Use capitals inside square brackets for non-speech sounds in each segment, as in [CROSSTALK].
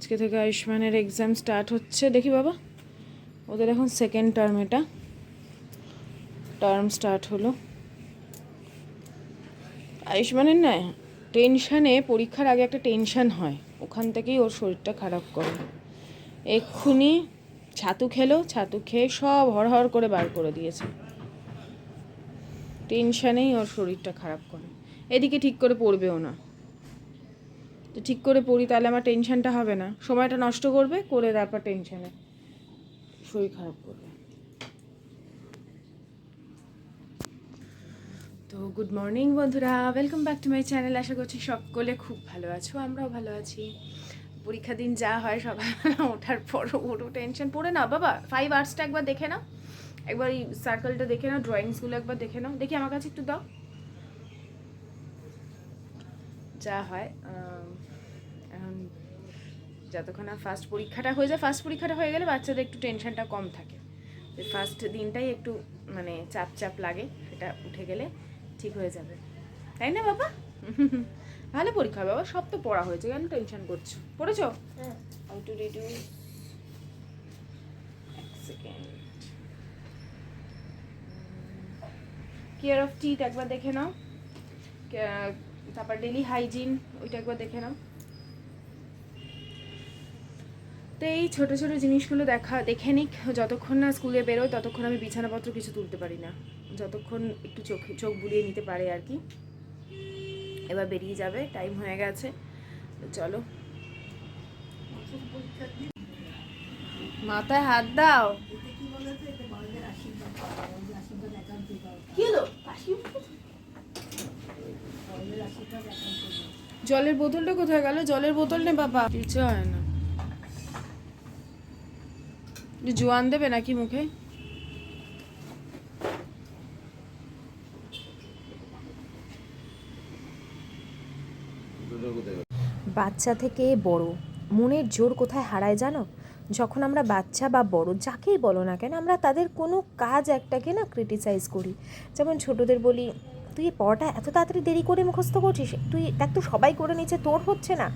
আজকে থেকে আয়ুষ্মানের exam start হচ্ছে। দেখি বাবা, ওদের এখন সেকেন্ড টার্ম এটা। টার্ম স্টার্ট হলো। আয়ুষ্মানের না টেনশানে পরীক্ষার আগে একটা টেনশান হয়। ওখান থেকেই ওর শরীরটা খারাপ করে। এক্ষুনি ছাতু খেলো, ছাতু খেয়ে সব হড়হড় করে বার করে দিয়েছে। টেনশানেই ওর শরীরটা খারাপ করে। এদিকে ঠিক করে পড়বেও না। তো ঠিক করে পড়ি, তাহলে আমার টেনশনটা হবে না। সময়টা নষ্ট করবে, করে তারপর টেনশনে শরীর খারাপ করবে। তো গুড মর্নিং বন্ধুরা welcome back to my channel আশা করছি সকলে খুব ভালো আছো, আমরাও ভালো আছি। পরীক্ষা দিন যা হয় সকালবেলা ওঠার পর ওরও টেনশন পড়ে না বাবা ফাইভ আর্টসটা একবার দেখে নাও। একবার এই সার্কেলটা দেখে নাও ড্রয়িংসগুলো একবার দেখে নাও। দেখি আমার কাছে একটু দাও। যা হয় এখন যতক্ষণ না ফার্স্ট পরীক্ষাটা হয়ে যায় ফার্স্ট পরীক্ষাটা হয়ে গেলে বাচ্চাদের একটু টেনশনটা কম থাকে। ফার্স্ট দিনটাই একটু মানে চাপ চাপ লাগে সেটা উঠে গেলে ঠিক হয়ে যাবে। তাই না বাবা? [LAUGHS] ভালো পরীক্ষা বাবা সব তো পড়া হয়েছে কেন টেনশন করছ? পড়েছো? Two second care of teeth একবার দেখে নাও। তারপর ডেলি হাইজিন ওইটা একবার দেখে নাও। তো এই ছোটো ছোটো জিনিসগুলো দেখা দেখে নিক যতক্ষণ না স্কুলে বেরোয় ততক্ষণ আমি বিছানাপত্র কিছু তুলতে পারি না। যতক্ষণ একটু চোখ চোখ বুলিয়ে নিতে পারে আর কি। এবার বেরিয়ে যাবে টাইম হয়ে গেছে। তো চলো। মাথায় হাত দাও। কি হলো? জলের বোতলটা কোথায় গেল? জলের বোতল নে বাবা। কিছু হয় না। জোয়ান দেবে নাকি মুখে? বাচ্চা থেকে বড়। মনের জোর কোথায় হারায় জানো? যখন আমরা বাচ্চা বা বড় যাকেই বলো না কেন, আমরা তাদের কোনো কাজ একটাকে না ক্রিটিসাইজ করি। যেমন ছোটদের বলি, তুই এই পড়াটা এত তাড়াতাড়ি দেরি করে মুখস্থ করছিস? তুই দেখ তো সবাই করে নিচ্ছে, তোর হচ্ছে না।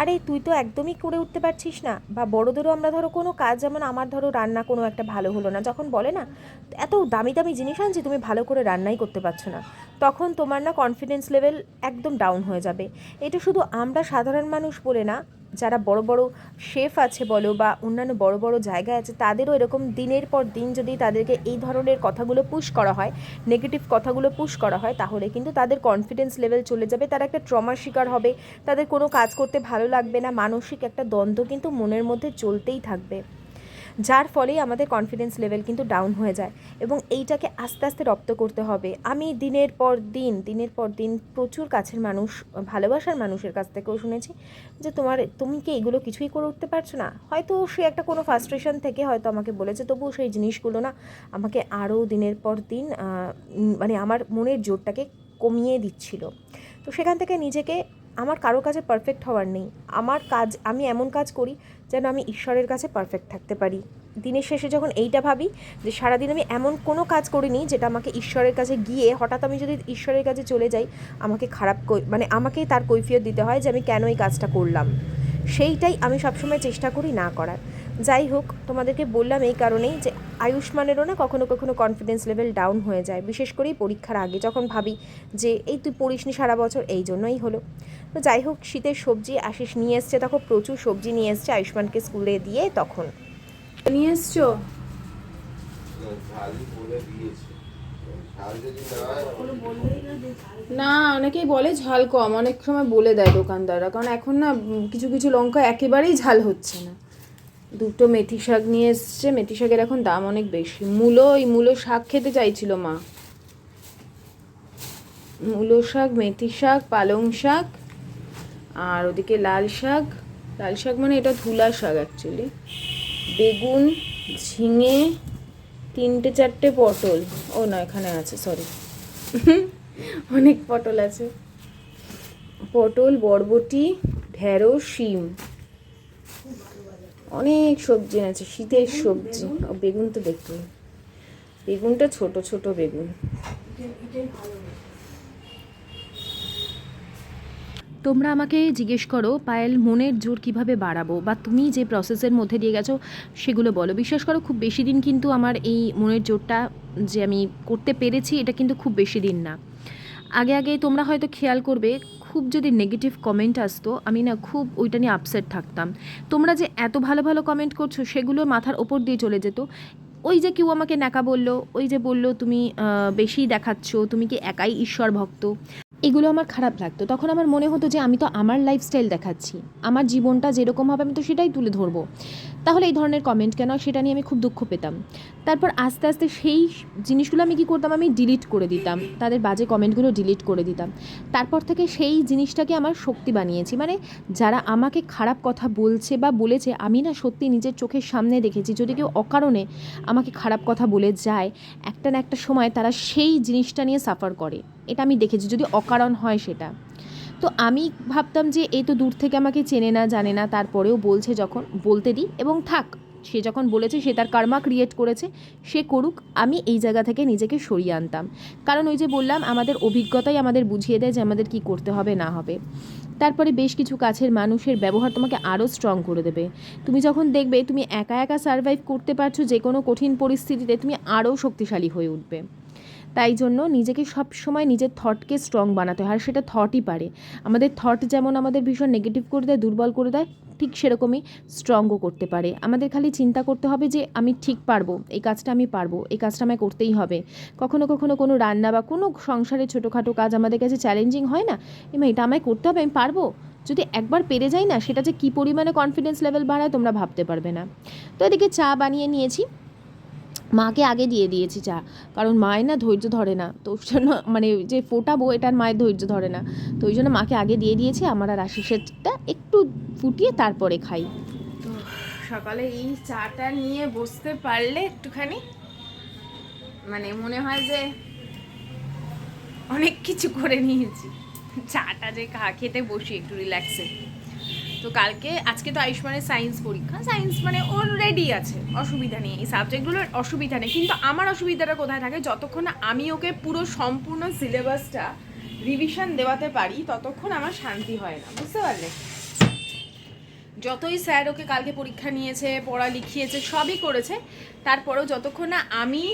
আরে, তুই তো একদমই করে উঠতে পারছিস না। বা বড়দেরও আমরা ধরো কোনো কাজ, যেমন আমার ধরো রান্না কোনো একটা ভালো হলো না। যখন বলে না, এত দামি দামি জিনিস আনছি, তুমি ভালো করে রান্নাই করতে পারছ না। তখন তোমার না কনফিডেন্স লেভেল একদম ডাউন হয়ে যাবে। এটা শুধু আমরা সাধারণ মানুষ বলে না যারা বড় বড় শেফ আছে বলো বা অন্যান্য বড় বড় জায়গায় আছে, তাদেরও এরকম দিনের পর দিন যদি তাদেরকে এই ধরনের কথাগুলো পুশ করা হয় নেগেটিভ কথাগুলো পুশ করা হয়, তাহলে কিন্তু তাদের কনফিডেন্স লেভেল চলে যাবে। তারা একটা ট্রমার শিকার হবে। তাদের কোনো কাজ করতে ভালো লাগবে না। মানসিক একটা দ্বন্দ্ব কিন্তু মনের মধ্যে চলতেই থাকবে। যার ফলেই আমাদের কনফিডেন্স লেভেল কিন্তু ডাউন হয়ে যায় এবং এইটাকে আস্তে আস্তে রপ্ত করতে হবে। আমি দিনের পর দিন, দিনের পর দিন প্রচুর কাছের মানুষ, ভালোবাসার মানুষের কাছ থেকেও শুনেছি যে তোমার, তুমি কি এগুলো কিছুই করে উঠতে পারছ না? হয়তো সে একটা কোনো ফ্রাস্ট্রেশন থেকে হয়তো আমাকে বলেছে, তবুও সেই জিনিসগুলো না আমাকে আরও দিনের পর দিন মানে আমার মনের জোরটাকে কমিয়ে দিচ্ছিল। তো সেখান থেকে নিজেকে আমার কারও কাছে পারফেক্ট হওয়ার নেই। আমার কাজ, আমি এমন কাজ করি যেন আমি ঈশ্বরের কাছে পারফেক্ট থাকতে পারি। দিনের শেষে যখন এইটা ভাবি যে সারাদিন আমি এমন কোনো কাজ করিনি যেটা আমাকে ঈশ্বরের কাছে গিয়ে হঠাৎ আমি যদি ঈশ্বরের কাছে চলে যাই, আমাকে খারাপ মানে আমাকেই তার কৈফিয়ত দিতে হয় যে আমি কেন এই কাজটা করলাম। সেইটাই আমি সবসময় চেষ্টা করি না করার। যাই হোক, তোমাদেরকে বললাম এই কারণেই যে আয়ুষ্মানেরও না কখনো কখনো কনফিডেন্স লেভেল ডাউন হয়ে যায়, বিশেষ করেই পরীক্ষার আগে। যখন ভাবি যে এই তুই পড়িসনি সারা বছর, এই জন্যই হলো। তো যাই হোক, শীতের সবজি আশিস নিয়ে এসছে তখন প্রচুর সবজি নিয়ে এসছে আয়ুষ্মানকে স্কুলে দিয়ে তখন। নিয়ে এসছো? না, অনেকেই বলে ঝাল কম, অনেক সময় বলে দেয় দোকানদাররা। কারণ এখন না কিছু কিছু লঙ্কা একেবারেই ঝাল হচ্ছে না। দুটো মেথি শাক নিয়ে এসছে। মেথি শাকের এখন দাম অনেক বেশি। মূলো, এই মূলো শাক খেতে চাইছিল মা। মূলো শাক, মেথি শাক, পালং শাক, আর ওদিকে লাল শাক। লাল শাক মানে এটা ধুলা শাক অ্যাকচুয়ালি বেগুন, ঝিঙে, তিনটে চারটে পটল। ও না, এখানে আছে সরি [LAUGHS] অনেক পটল আছে। পটল, বরবটি, ঢেঁড়স, শিম। অনেক সবজি আছে শীতের সবজি। ও বেগুন তো দেখুন বেগুনটা ছোট ছোট বেগুন। তোমরা আমাকে জিজ্ঞেস করো পায়েল মনের জোর কীভাবে বাড়াবো? বা তুমি যে প্রসেসের মধ্যে দিয়ে গেছো সেগুলো বলো। বিশ্বাস করো খুব বেশি দিন কিন্তু আমার এই মনের জোরটা যে আমি করতে পেরেছি এটা কিন্তু খুব বেশি দিন না। আগে আগে তোমরা হয়তো খেয়াল করবে খুব যদি নেগেটিভ কমেন্ট আসতো, আমি না খুব ওইটা নিয়ে আপসেট থাকতাম। তোমরা যে এত ভালো ভালো কমেন্ট করছ, সেগুলো মাথার ওপর দিয়ে চলে যেত। ওই যে কেউ আমাকে ন্যাকা বলল, ওই যে বলল, তুমি বেশি দেখাচ্ছ, তুমি কি একাই ঈশ্বর ভক্ত? এগুলো আমার খারাপ লাগতো। তখন আমার মনে হতো যে আমি তো আমার লাইফস্টাইল দেখাচ্ছি। আমার জীবনটা যেরকম হবে আমি তো সেটাই তুলে ধরবো। তাহলে এই ধরনের কমেন্ট কেন? সেটা নিয়ে আমি খুব দুঃখ পেতাম। তারপর আস্তে আস্তে সেই জিনিসগুলো আমি কী করতাম? আমি ডিলিট করে দিতাম। তাদের বাজে কমেন্টগুলো ডিলিট করে দিতাম। তারপর থেকে সেই জিনিসটাকে আমার শক্তি বানিয়েছি। মানে যারা আমাকে খারাপ কথা বলছে বা বলেছে, আমি না সত্যি নিজের চোখের সামনে দেখেছি। যদি কেউ অকারণে আমাকে খারাপ কথা বলে যায়, একটা না একটা সময় তারা সেই জিনিসটা নিয়ে সাফার করে। এটা আমি দেখেছি, যদি অকারণ হয় সেটা। তো আমি ভাবতাম যে এই তো দূর থেকে আমাকে চেনে না, জানে না, তারপরেও বলছে যখন, বলতে দিই এবং থাক, সে যখন বলেছে সে তার কার্মা ক্রিয়েট করেছে, সে করুক, আমি এই জায়গা থেকে নিজেকে সরিয়ে আনতাম। কারণ ওই যে বললাম, আমাদের অভিজ্ঞতাই আমাদের বুঝিয়ে দেয় যে আমাদের কি করতে হবে, না হবে। তারপরে বেশ কিছু কাছের মানুষের ব্যবহার তোমাকে আরও স্ট্রং করে দেবে। তুমি যখন দেখবে, তুমি একা একা সার্ভাইভ করতে পারছ যে কোনো কঠিন পরিস্থিতিতে, তুমি আরও শক্তিশালী হয়ে উঠবে। তাই জন্য নিজেকে সব সময় নিজের থটকে স্ট্রং বানাতে হয়, আর সেটা থটই পারে। আমাদের থট যেমন আমাদের ভীষণ নেগেটিভ করে দেয়, দুর্বল করে দেয়, ঠিক সেরকমই স্ট্রংও করতে পারে। আমাদের খালি চিন্তা করতে হবে যে, আমি ঠিক পারব, এই কাজটা আমি পারব, এই কাজটা আমায় করতেই হবে। কখনো কখনো কোনো রান্না বা কোনো সংসারে ছোটোখাটো কাজ আমাদের কাছে চ্যালেঞ্জিং হয় না এমা এটা আমায় করতে হবে, আমি পারব? যদি একবার পেরে যাই না, সেটা যে কী পরিমাণে কনফিডেন্স লেভেল বাড়ায় তোমরা ভাবতে পারবে না। তো এদিকে চা বানিয়ে নিয়েছি। মাকে আগে দিয়ে দিয়েছি চা। কারণ মায়ের না ধৈর্য ধরে না। তো ওই জন্য মানে যে ফোটাবো, এটার মায়ের ধৈর্য ধরে না। তো ওই জন্য মাকে আগে দিয়ে দিয়েছি, আমার আর আশিসেরটা একটু ফুটিয়ে তারপরে খাই। তো সকালে এই চাটা নিয়ে বসতে পারলে একটুখানি মানে মনে হয় যে অনেক কিছু করে নিয়েছি। চাটা যে খা, খেতে বসি একটু রিল্যাক্সে তো কালকে, আজকে তো আয়ুষ্মানের সায়েন্স পরীক্ষা। সায়েন্স মানে ওর রেডি আছে, অসুবিধা নেই। এই সাবজেক্টগুলোর অসুবিধা নেই। কিন্তু আমার অসুবিধাটা কোথায় থাকে? যতক্ষণ আমি ওকে পুরো সম্পূর্ণ সিলেবাসটা রিভিশন দেওয়াতে পারি, ততক্ষণ আমার শান্তি হয় না। বুঝতে পারলে? যতই স্যার ওকে কালকে পরীক্ষা নিয়েছে পড়া লিখিয়েছে সবই করেছে তারপরেও যতক্ষণ না আমি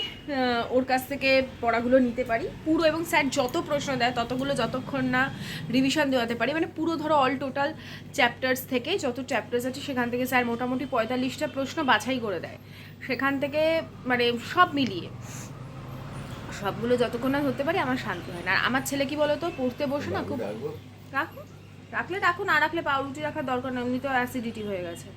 ওর কাছ থেকে পড়াগুলো নিতে পারি পুরো এবং স্যার যত প্রশ্ন দেয় ততগুলো যতক্ষণ না রিভিশন দেওয়াতে পারি মানে পুরো ধরো অল টোটাল চ্যাপ্টার্স থেকে যত চ্যাপ্টার্স আছে সেখান থেকে স্যার মোটামুটি পঁয়তাল্লিশটা প্রশ্ন বাছাই করে দেয়। সেখান থেকে মানে সব মিলিয়ে সবগুলো যতক্ষণ না ধরতে পারি আমার শান্তি হয় না। আর আমার ছেলে কি বলতো পড়তে বসে না খুব রাখো। রাখলে রাখো না রাখলে পাউরুটি রাখার দরকার নেই এমনিতেও অ্যাসিডিটি হয়ে গেছে।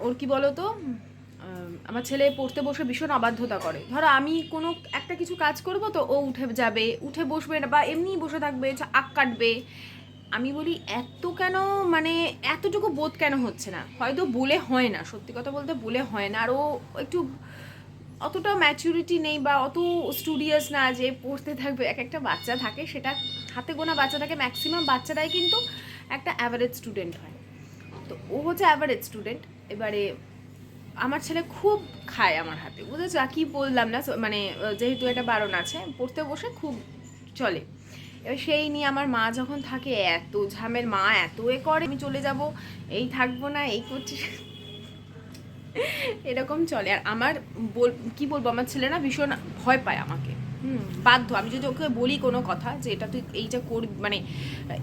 ওর কি বলতো? আহ, আমার ছেলে পড়তে বসে ভীষণ অবাধ্যতা করে। ধরো আমি কোনো একটা কিছু কাজ করব তো ও উঠে যাবে উঠে বসবে না বা এমনিই বসে থাকবে আক কাটবে। আমি বলি এত কেন মানে এতটুকু বোধ কেন হচ্ছে না? হয়তো বলে হয় না সত্যি কথা বলতে বলে হয় না। আর ও একটু অতটা ম্যাচুরিটি নেই বা অত স্টুডিয়াস না যে পড়তে থাকবে, এক একটা বাচ্চা থাকে, সেটা হাতে গোনা বাচ্চা থাকে ম্যাক্সিমাম বাচ্চারাই কিন্তু একটা অ্যাভারেজ স্টুডেন্ট হয়। তো ও হচ্ছে অ্যাভারেজ স্টুডেন্ট এবারে আমার ছেলে খুব খায় আমার হাতে, বুঝেছ? আর কি বললাম না মানে যেহেতু এটা বারণ আছে, পড়তে বসে খুব চলে। এবার সেই নিয়ে আমার মা যখন থাকে, এত ঝামের মা, এত এ করে, আমি চলে যাব, এই থাকব না, এই করছি এরকম চলে। আর আমার বল কি বলব? আমার ছেলে না ভীষণ ভয় পায় আমাকে। হুম। বাধ্য। আমি যদি ওকে বলি কোনো কথা যে এটা তুই এইটা করি মানে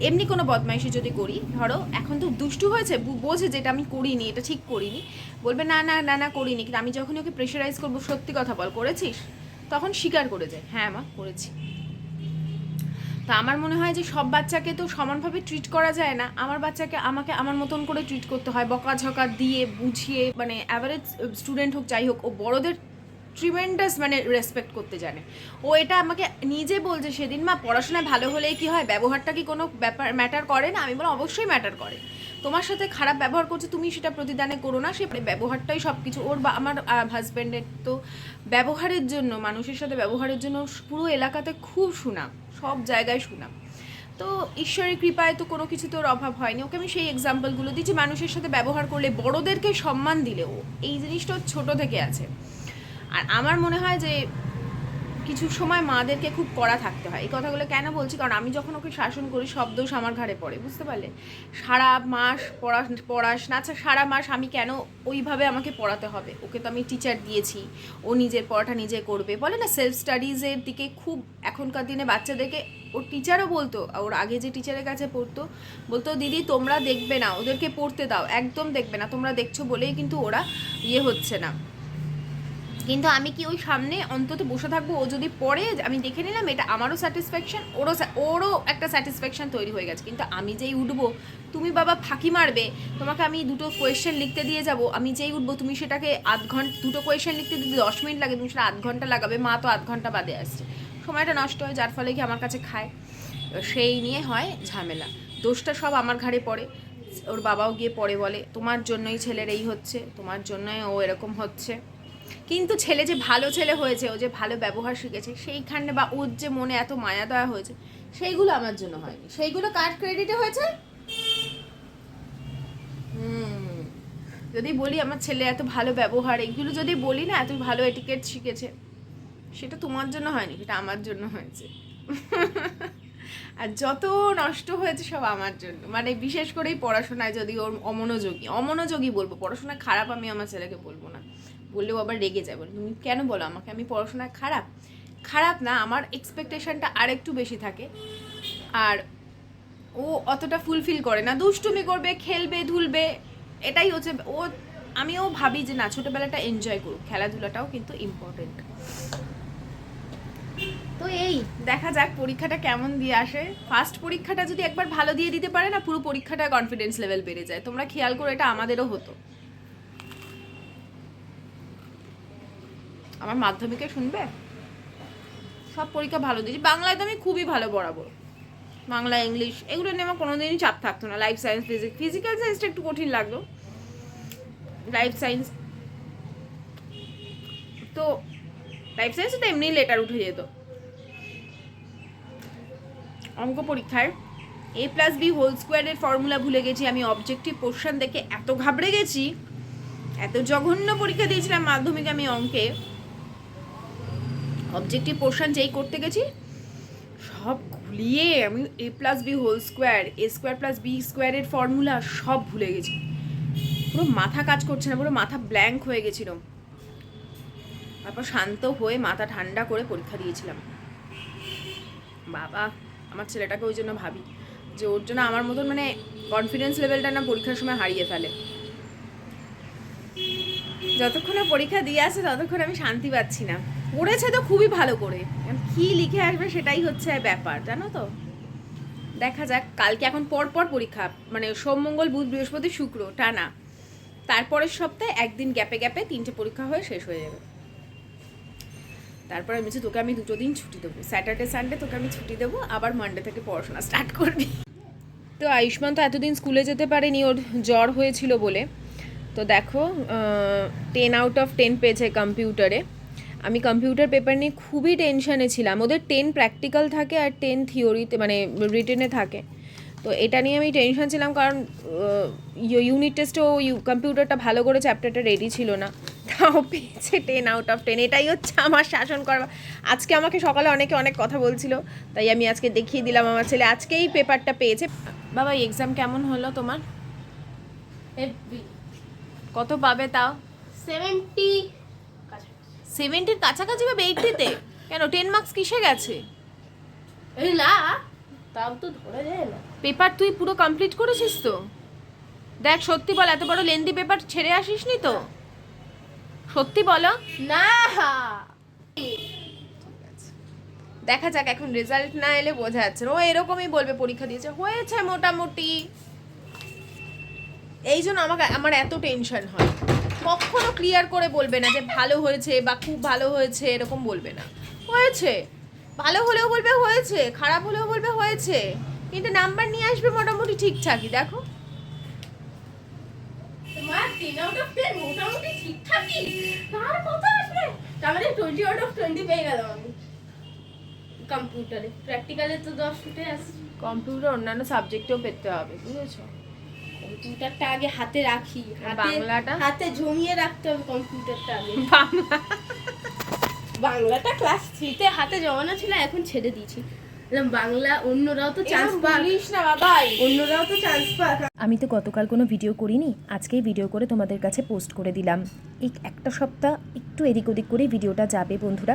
এমনি কোনো বদমাইশি যদি করি ধরো এখন তো দুষ্টু হয়েছে বোঝে যে এটা আমি করিনি এটা ঠিক করিনি। বলবে না না না না করিনি। কিন্তু আমি যখন ওকে প্রেশারাইজ করব সত্যি কথা বল করেছিস? তখন স্বীকার করে যায়। হ্যাঁ মা করেছি। তা আমার মনে হয় যে সব বাচ্চাকে তো সমানভাবে ট্রিট করা যায় না। আমার বাচ্চাকে আমাকে আমার মতন করে ট্রিট করতে হয়, বকাঝকা দিয়ে, বুঝিয়ে মানে অ্যাভারেজ স্টুডেন্ট হোক, যাই হোক, ও বড়দের ট্রিমেন্ডাস মানে রেসপেক্ট করতে জানে। ও এটা আমাকে নিজে বলছে সেদিন, মা, পড়াশোনায় ভালো হলে কি হয়? ব্যবহারটা কি কোনো ব্যাপার ম্যাটার করে না? আমি বলি অবশ্যই ম্যাটার করে। তোমার সাথে খারাপ ব্যবহার করছে, তুমি সেটা প্রতিদানে করো না, সে ব্যবহারটাই সব কিছু ওর বা আমার হাজব্যান্ডের তো ব্যবহারের জন্য, মানুষের সাথে ব্যবহারের জন্য পুরো এলাকাতে খুব সুনাম, সব জায়গায় সুনাম। তো ঈশ্বরের কৃপায় তো কোনো কিছু তোর অভাব হয়নি। ওকে আমি সেই এক্সাম্পলগুলো দিচ্ছি, মানুষের সাথে ব্যবহার করলে বড়োদেরকে সম্মান দিলে ও এই জিনিসটা ছোট থেকে আছে। আর আমার মনে হয় যে কিছু সময় মাদেরকে খুব কড়া থাকতে হয়। এই কথাগুলো কেন বলছি? কারণ আমি যখন ওকে শাসন করি, সব দোষ আমার ঘাড়ে পড়ে, বুঝতে পারলে? সারা মাস পড়া পড়াস না আচ্ছা সারা মাস আমি কেন ওইভাবে আমাকে পড়াতে হবে? ওকে তো আমি টিচার দিয়েছি, ও নিজের পড়াটা নিজে করবে। বলে না সেলফ স্টাডিজের দিকে খুব এখনকার দিনে বাচ্চাদেরকে, ওর টিচারও বলতো, ওর আগে যে টিচারের কাছে পড়তো, বলতো, দিদি, তোমরা দেখবে না, ওদেরকে পড়তে দাও, একদম দেখবে না, তোমরা দেখছ বলেই কিন্তু ওরা ইয়ে হচ্ছে না। কিন্তু আমি কি ওই সামনে অন্তত বসে থাকব? ও যদি পড়ে, আমি দেখে নিলাম এটা আমারও স্যাটিসফ্যাকশন ওরও ওরও একটা স্যাটিসফ্যাকশন তৈরি হয়ে গেছে। কিন্তু আমি যেই উঠবো, তুমি বাবা ফাঁকি মারবে, তোমাকে আমি দুটো কোয়েশ্চেন লিখতে দিয়ে যাব। আমি যেই উঠবো, তুমি সেটাকে আধ ঘণ্টা, দুটো কোয়েশ্চেন লিখতে যদি দশ মিনিট লাগে, তুমি সেটা আধ ঘণ্টা লাগাবে, মা তো আধ ঘণ্টা বাদে আসছে। সময়টা নষ্ট হয়, যার ফলে কি আমার কাছে খায়? সেই নিয়ে হয় ঝামেলা। দোষটা সব আমার ঘাড়ে পড়ে। ওর বাবাও গিয়ে পড়ে বলে, তোমার জন্যই ছেলের এই হচ্ছে, তোমার জন্যই ও এরকম হচ্ছে। কিন্তু ছেলে যে ভালো ছেলে হয়েছে, ও যে ভালো ব্যবহার শিখেছে, সেইখানে বা ওর যে মনে এত মায়া দয়া হয়েছে, সেইগুলো আমার জন্য হয়নি। সেইগুলো কার ক্রেডিটে হয়েছে? যদি বলি আমার ছেলে এত ভালো ব্যবহার, এগুলো যদি বলি না, এত ভালো এটিকেট শিখেছে, সেটা তোমার জন্য হয়নি, সেটা আমার জন্য হয়েছে। আর যত নষ্ট হয়েছে সব আমার জন্য। মানে বিশেষ করেই পড়াশোনায় যদি ওর অমনোযোগী অমনোযোগী বলব পড়াশোনা খারাপ আমি আমার ছেলেকে বলব না। বললেও আবার রেগে যাবে তুমি কেন বলো আমাকে? আমি পড়াশোনায় খারাপ? খারাপ না, আমার এক্সপেকটেশনটা আর একটু বেশি থাকে। আর ও অতটা ফুলফিল করে না। দুষ্টুমি করবে, খেলবে, ধুলবে, এটাই হচ্ছে, ও, আমিও ভাবি যে না, ছোটোবেলাটা এনজয় করুক। খেলাধুলাটাও কিন্তু ইম্পর্টেন্ট তো এই, দেখা যাক পরীক্ষাটা কেমন দিয়ে আসে। ফার্স্ট পরীক্ষাটা যদি একবার ভালো দিয়ে দিতে পারে না, পুরো পরীক্ষাটা কনফিডেন্স লেভেল বেড়ে যায়। তোমরা খেয়াল করো, এটা আমাদেরও হতো। আমার মাধ্যমিকে শুনবে? সব পরীক্ষা ভালো দিয়েছি। বাংলায় তো আমি খুবই ভালো বরাবর বাংলা, ইংলিশ, এগুলো নিয়ে আমার কোনোদিনই চাপ থাকতো না। লাইফ সায়েন্স ফিজিক্স ফিজিক্যাল সায়েন্সটা একটু কঠিন লাগল। লাইফ সায়েন্স তো লাইফ সায়েন্সে তো এমনি লেটার উঠে যেত। অঙ্ক পরীক্ষার এ প্লাস বি হোল স্কোয়ারের ফর্মুলা ভুলে গেছি। আমি অবজেক্টিভ পোর্শন দেখে এত ঘাবড়ে গেছি। এত জঘন্য পরীক্ষা দিয়েছিলাম মাধ্যমিকে আমি অঙ্কে। অবজেক্টিভ পোর্শন যেই করতে গেছি, সব গুলিয়ে আমি a plus b whole square a square plus b স্কোয়ারের ফর্মুলা সব ভুলে গেছি। পুরো মাথা কাজ করছে না, পুরো মাথা ব্ল্যাঙ্ক হয়ে গেছিল। তারপর শান্ত হয়ে মাথা ঠান্ডা করে পরীক্ষা দিয়েছিলাম। বাবা, আমার ছেলেটাকে ওই জন্য ভাবি যে ওর জন্য আমার মতন মানে কনফিডেন্স লেভেলটা না পরীক্ষার সময় হারিয়ে ফেলে। যতক্ষণ পরীক্ষা দিয়ে আসে, ততক্ষণ আমি শান্তি পাচ্ছি না। পড়েছে তো খুবই ভালো করে। কি লিখে আসবে সেটাই হচ্ছে ব্যাপার জানো তো? দেখা যাক কালকে এখন পর পর পরীক্ষা মানে সোম মঙ্গল বুধ বৃহস্পতি শুক্র টানা। তারপরের সপ্তাহে একদিন গ্যাপে গ্যাপে তিনটে পরীক্ষা হয়ে শেষ হয়ে যাবে। তারপরে আমি বলছি, তোকে আমি দুটো দিন ছুটি দেবো। স্যাটারডে সানডে তোকে আমি ছুটি দেবো। আবার মানডে থেকে পড়াশোনা স্টার্ট করবি। তো আয়ুষ্মান তো এতদিন স্কুলে যেতে পারেনি ওর জ্বর হয়েছিল বলে। তো দেখো টেন আউট অফ টেন পেয়েছে কম্পিউটারে আমি কম্পিউটার পেপার নিয়ে খুবই টেনশানে ছিলাম। ওদের টেন প্র্যাকটিক্যাল থাকে আর টেন থিওরিতে মানে রিটেনে থাকে। তো এটা নিয়ে আমি টেনশন ছিলাম কারণ ইউনিট টেস্টেও কম্পিউটারটা ভালো করে চ্যাপ্টারটা রেডি ছিল না। তাও পেয়েছে টেন আউট অফ টেন এটাই হচ্ছে আমার শাসন করা। আজকে আমাকে সকালে অনেকে অনেক কথা বলছিল, তাই আমি আজকে দেখিয়ে দিলাম আমার ছেলে। আজকেই পেপারটা পেয়েছে। বাবা এক্সাম কেমন হলো তোমার? কত পাবে তাও? সেভেন্টি সেভেন্টির কাছাকাছি পাবে এইটিতে কেন টেন মার্কস কিসে গেছে? এই না তাও তো ধরা যায় না। পেপার তুই পুরো কমপ্লিট করেছিস তো? দেখ সত্যি বল এত বড় লেন্দি পেপার ছেড়ে আসিসনি তো? সত্যি বলো। না। দেখা যাক এখন রেজাল্ট না এলে বোঝা যাচ্ছে না। ও এরকমই বলবে পরীক্ষা দিয়েছে। হয়েছে মোটামুটি। এই জন্য আমাকে আমার এত টেনশন হয়। কখনো ক্লিয়ার করে বলবে না যে ভালো হয়েছে বা খুব ভালো হয়েছে এরকম বলবে না। হয়েছে। ভালো হলেও বলবে হয়েছে খারাপ হলেও বলবে হয়েছে। কিন্তু নাম্বার নিয়ে আসবে মোটামুটি ঠিকঠাকই দেখো। তোমার টেন আউট অফ টেন মোটামুটি ঠিকঠাকই। তার কথা আসবে। তার মানে টোয়েন্টি আউট অফ টোয়েন্টি পেয়ে গেলাম আমি। কম্পিউটারে প্র্যাকটিক্যালে তো দশ ফুটে আসছে। কম্পিউটার অন্যান্য সাবজেক্টেও পেতে হবে বুঝেছ? কম্পিউটারটা আগে হাতে রাখি। বাংলাটা? হাতে জমিয়ে রাখতে হবে কম্পিউটারটা আগে। বাংলা। বাংলাটা ক্লাস থ্রিতে হাতে জমানো ছিল এখন ছেড়ে দিয়েছি। বাংলা অন্যরাও তো চান্স পাক। না বাবাই। অন্যরাও তো চান্স পাক। আমি তো গতকাল কোনো ভিডিও করিনি আজকেই ভিডিও করে তোমাদের কাছে পোস্ট করে দিলাম। এই একটা সপ্তাহ একটু এদিক ওদিক করেই ভিডিওটা যাবে বন্ধুরা।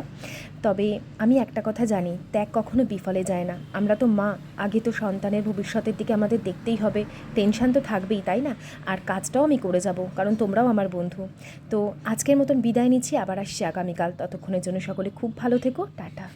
তবে আমি একটা কথা জানি ত্যাগ কখনো বিফলে যায় না। আমরা তো মা আগে তো সন্তানের ভবিষ্যতের দিকে আমাদের দেখতেই হবে। টেনশান তো থাকবেই তাই না? আর কাজটাও আমি করে যাব কারণ তোমরাও আমার বন্ধু। তো আজকের মতন বিদায় নিচ্ছি আবার আসছি আগামীকাল। ততক্ষণের জন্য সকলে খুব ভালো থেকো টাটা।